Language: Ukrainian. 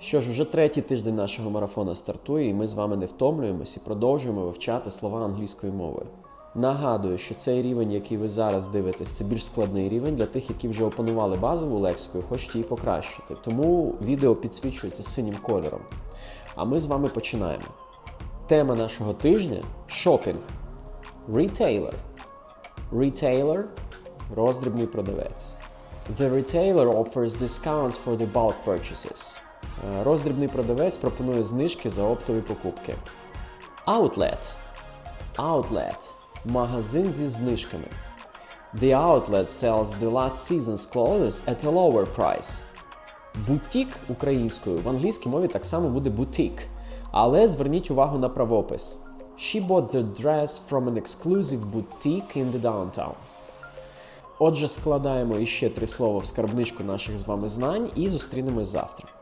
Що ж, уже третій тиждень нашого марафону стартує, і ми з вами не втомлюємось і продовжуємо вивчати слова англійської мови. Нагадую, що цей рівень, який ви зараз дивитесь, це більш складний рівень для тих, які вже опанували базову лексику і хочуть її покращити. Тому відео підсвічується синім кольором. А ми з вами починаємо. Тема нашого тижня шопінг. Retailer. Retailer – роздрібний продавець. The retailer offers discounts for the bulk purchases. Е, Роздрібний продавець пропонує знижки за оптові покупки. Outlet. Outlet – магазин зі знижками. The outlet sells the last season's clothes at a lower price. Бутік українською в англійській мові так само буде бутік. Але зверніть увагу на правопис. She bought the dress from an exclusive boutique in the downtown. Отже, складаємо іще три слова в скарбничку наших з вами знань і зустрінемось завтра.